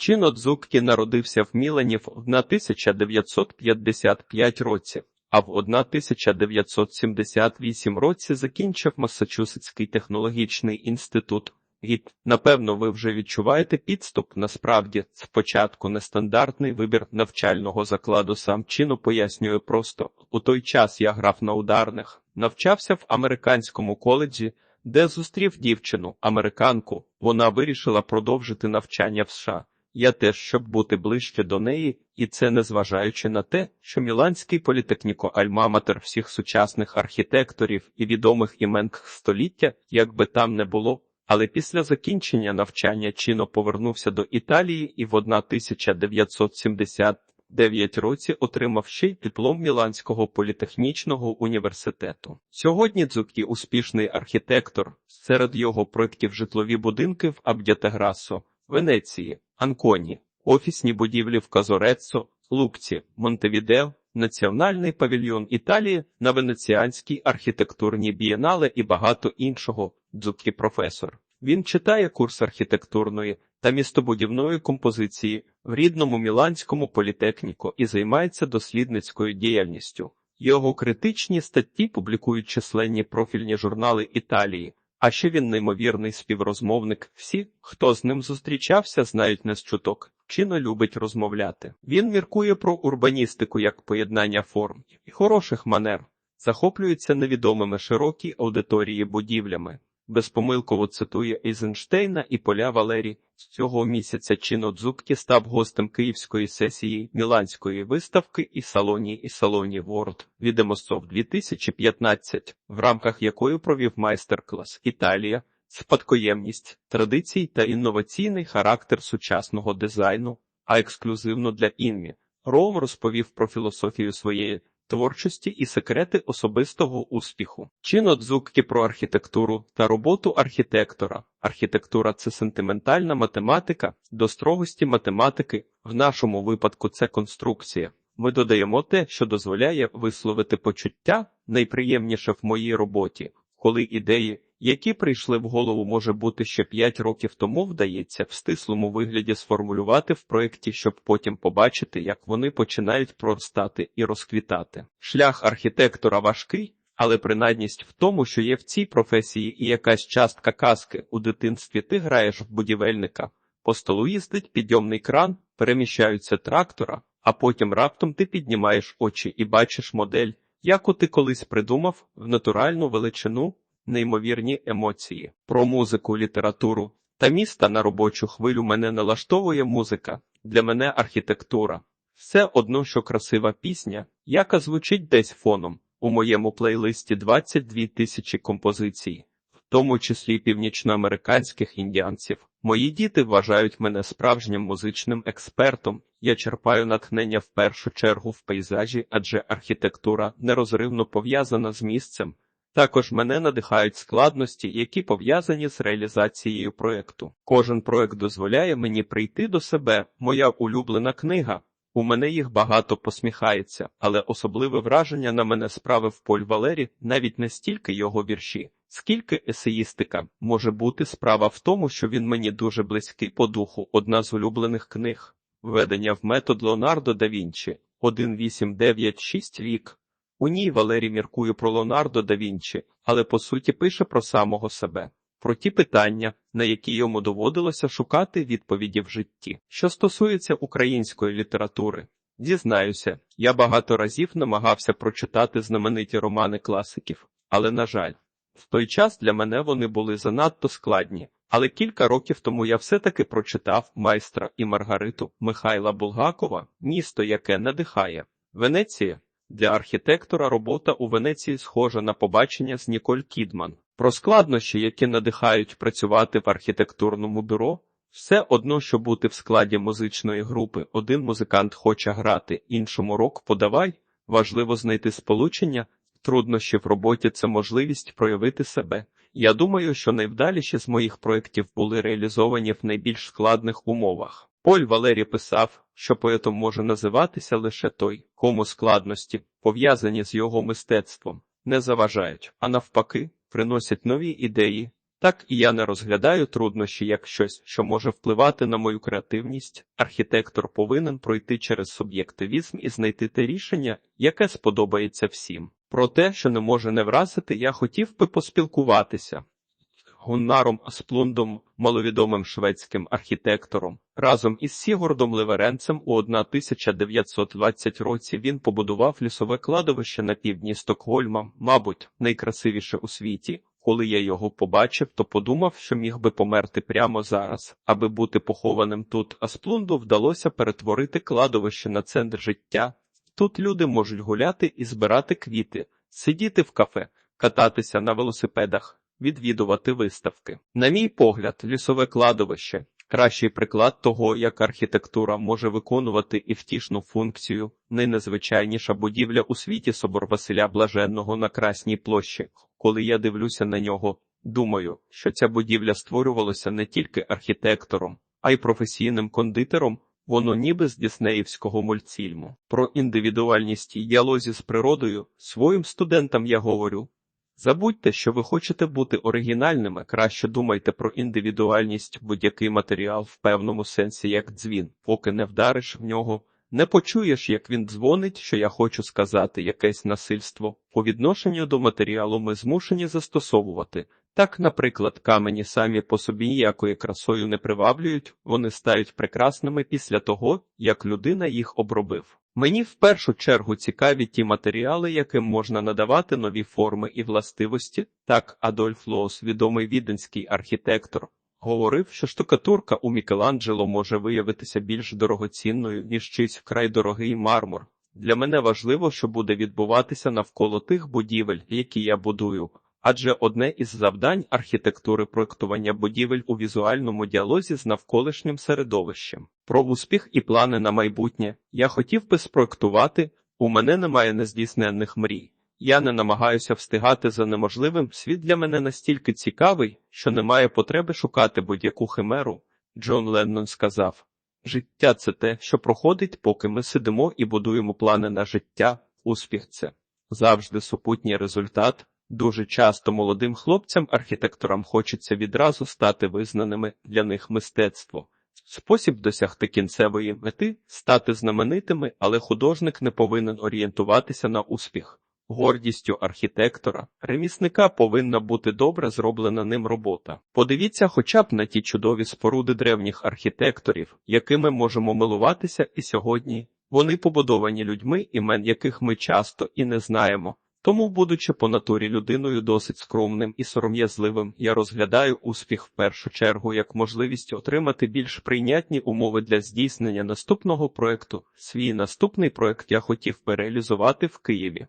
Чино Дзуккі народився в Мілані в 1955 році, а в 1978 році закінчив Массачусетський технологічний інститут. Гід, напевно, ви вже відчуваєте підступ. Насправді, спочатку нестандартний вибір навчального закладу сам чино пояснює просто. У той час я грав на ударних, навчався в американському коледжі, де зустрів дівчину, американку. Вона вирішила продовжити навчання в США. Я теж, щоб бути ближче до неї, і це незважаючи на те, що Міланський політехніко альмаматер всіх сучасних архітекторів і відомих імен століття, як би там не було. Але після закінчення навчання чино повернувся до Італії і в 1979 році отримав ще й диплом Міланського політехнічного університету. Сьогодні Дзукі успішний архітектор. Серед його проєктів житлові будинки в Абдятеграсо, Венеції, Анконі, офісні будівлі в Казореццо, Лукці, Монтевідео, Національний павільйон Італії на Венеціанській архітектурній бієнале і багато іншого. Дзукі професор. Він читає курс архітектурної та містобудівної композиції в рідному Міланському політехніку і займається дослідницькою діяльністю. Його критичні статті публікують численні профільні журнали Італії. А ще він неймовірний співрозмовник. Всі, хто з ним зустрічався, знають не з чуток, чино любить розмовляти. Він міркує про урбаністику як поєднання форм і хороших манер, захоплюється невідомими широкій аудиторії будівлями. Безпомилково цитує Ейзенштейна і Поля Валері. З цього місяця Чино Дзуккі став гостем київської сесії Міланської виставки і салоні і салоні World Відомосов 2015, в рамках якої провів майстер-клас Італія, спадкоємність, традицій та інноваційний характер сучасного дизайну, а ексклюзивно для інмі. Роум розповів про філософію своєї творчості і секрети особистого успіху. Чино Дзуккі про архітектуру та роботу архітектора. Архітектура це сентиментальна математика, до строгості математики, в нашому випадку це конструкція. Ми додаємо те, що дозволяє висловити почуття найприємніше в моїй роботі, коли ідеї, які прийшли в голову, може бути ще 5 років тому, вдається в стислому вигляді сформулювати в проєкті, щоб потім побачити, як вони починають проростати і розквітати. Шлях архітектора важкий, але принадність в тому, що є в цій професії і якась частка казки у дитинстві ти граєш в будівельника. По столу їздить підйомний кран, переміщаються трактора, а потім раптом ти піднімаєш очі і бачиш модель, яку ти колись придумав в натуральну величину неймовірні емоції. Про музику, літературу та міста на робочу хвилю мене налаштовує музика, для мене архітектура. Все одно, що красива пісня, яка звучить десь фоном. У моєму плейлисті 22 тисячі композицій, в тому числі північноамериканських індіанців. Мої діти вважають мене справжнім музичним експертом. Я черпаю натхнення в першу чергу в пейзажі, адже архітектура нерозривно пов'язана з місцем. Також мене надихають складності, які пов'язані з реалізацією проєкту. Кожен проєкт дозволяє мені прийти до себе, моя улюблена книга. У мене їх багато посміхається, але особливе враження на мене справив Поль Валері навіть не стільки його вірші, скільки есеїстика може бути справа в тому, що він мені дуже близький по духу, одна з улюблених книг. Введення в метод Леонардо да Вінчі 1896 рік. У ній Валерій міркує про Леонардо да Вінчі, але по суті пише про самого себе, про ті питання, на які йому доводилося шукати відповіді в житті. Що стосується української літератури, дізнаюся, я багато разів намагався прочитати знамениті романи класиків, але, на жаль, в той час для мене вони були занадто складні. Але кілька років тому я все-таки прочитав майстра і Маргариту Михайла Булгакова, місто, яке надихає Венеція. Для архітектора робота у Венеції схожа на побачення з Ніколь Кідман. Про складнощі, які надихають працювати в архітектурному бюро, все одно, що бути в складі музичної групи. Один музикант хоче грати, іншому рок подавай. Важливо знайти сполучення. Труднощі в роботі це можливість проявити себе. Я думаю, що найвдаліші з моїх проєктів були реалізовані в найбільш складних умовах. Поль Валері писав, що поетом може називатися лише той, кому складності, пов'язані з його мистецтвом, не заважають, а навпаки, приносять нові ідеї. Так і я не розглядаю труднощі як щось, що може впливати на мою креативність. Архітектор повинен пройти через суб'єктивізм і знайти те рішення, яке сподобається всім. Про те, що не може не вразити, я хотів би поспілкуватися. Гуннаром Асплундом, маловідомим шведським архітектором. Разом із Сігурдом Ливеренцем у 1920 році він побудував лісове кладовище на півдні Стокгольма, мабуть, найкрасивіше у світі. Коли я його побачив, то подумав, що міг би померти прямо зараз, аби бути похованим тут. Асплунду вдалося перетворити кладовище на центр життя. Тут люди можуть гуляти і збирати квіти, сидіти в кафе, кататися на велосипедах, відвідувати виставки. На мій погляд, лісове кладовище кращий приклад того, як архітектура може виконувати і втішну функцію. Найнезвичайніша будівля у світі собор Василя Блаженного на Красній площі. Коли я дивлюся на нього, думаю, що ця будівля створювалася не тільки архітектором, а й професійним кондитером. Воно ніби з діснеївського мультфільму. Про індивідуальність і діалозі з природою своїм студентам я говорю. Забудьте, що ви хочете бути оригінальними, краще думайте про індивідуальність, будь-який матеріал в певному сенсі, як дзвін, поки не вдариш в нього, не почуєш, як він дзвонить, що я хочу сказати, якесь насильство. По відношенню до матеріалу ми змушені застосовувати. Так, наприклад, камені самі по собі ніякою красою не приваблюють, вони стають прекрасними після того, як людина їх обробив. Мені в першу чергу цікаві ті матеріали, яким можна надавати нові форми і властивості. Так, Адольф Лоос, відомий віденський архітектор, говорив, що штукатурка у Мікеланджело може виявитися більш дорогоцінною, ніж чийсь вкрай дорогий мармур. Для мене важливо, що буде відбуватися навколо тих будівель, які я будую. Адже одне із завдань архітектури проектування будівель у візуальному діалозі з навколишнім середовищем. Про успіх і плани на майбутнє я хотів би спроектувати. У мене немає нездійсненних мрій. Я не намагаюся встигати за неможливим. Світ для мене настільки цікавий, що немає потреби шукати будь-яку химеру. Джон Леннон сказав: життя це те, що проходить, поки ми сидимо і будуємо плани на життя. Успіх це завжди супутній результат. Дуже часто молодим хлопцям-архітекторам хочеться відразу стати визнаними для них мистецтво. Спосіб досягти кінцевої мети стати знаменитими, але художник не повинен орієнтуватися на успіх. Гордістю архітектора, ремісника повинна бути добре зроблена ним робота. Подивіться хоча б на ті чудові споруди древніх архітекторів, якими можемо милуватися і сьогодні. Вони побудовані людьми, імен яких ми часто і не знаємо. Тому, будучи по натурі людиною досить скромним і сором'язливим, я розглядаю успіх в першу чергу як можливість отримати більш прийнятні умови для здійснення наступного проекту. Свій наступний проект я хотів би реалізувати в Києві.